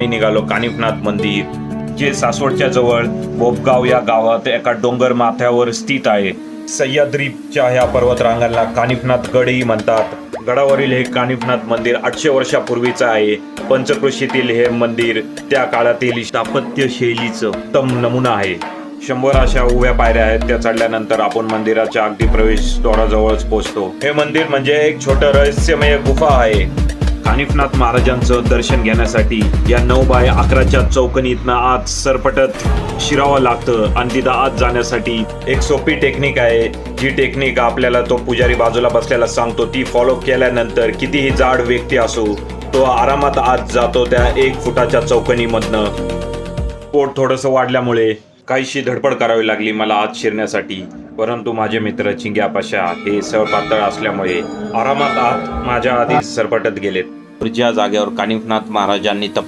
निघालो कानिफनाथ मंदिर जे सासवडच्या जवळ बोपगाव या गावात एका डोंगर माथ्यावर स्थित आहे. सह्याद्रीच्या ह्या पर्वतरांगांना कानिफनाथ गडही म्हणतात. गडावरील हे कानिफनाथ मंदिर आठशे वर्षापूर्वीचं आहे. पंचकृषीतील हे मंदिर त्या काळातील स्थापत्य शैलीचं उत्तम नमुना आहे. शंभर अशा उभ्या पायऱ्या आहेत त्या चढल्यानंतर आपण मंदिराच्या अगदी प्रवेशद्वाराजवळच पोहोचतो हे मंदिर म्हणजे एक छोटं रहस्यमय गुफा आहे. कानिफनाथ महाराजांचं दर्शन घेण्यासाठी या नऊ बाय अकराच्या चौकणीतनं आत सरपटत शिरावं लागतं. आणि तिथं आत जाण्यासाठी एक सोपी टेक्निक आहे. जी टेक्निक आपल्याला तो पुजारी बाजूला बसलेला सांगतो. ती फॉलो केल्यानंतर कितीही जाड व्यक्ती असो तो आरामात आत जातो त्या एक फुटाच्या चौकनीमधनं पोट थोडंसं वाढल्यामुळे काहीशी धडपड करावी लागली मला आत शिरण्यासाठी. परंतु माझे मित्र चिंग्यापाशा हे सळपातळ असल्यामुळे आरामात आत माझ्या आधी सरपटत गेलेत. ज्या जागेवर कानिफनाथ महाराजांनी तप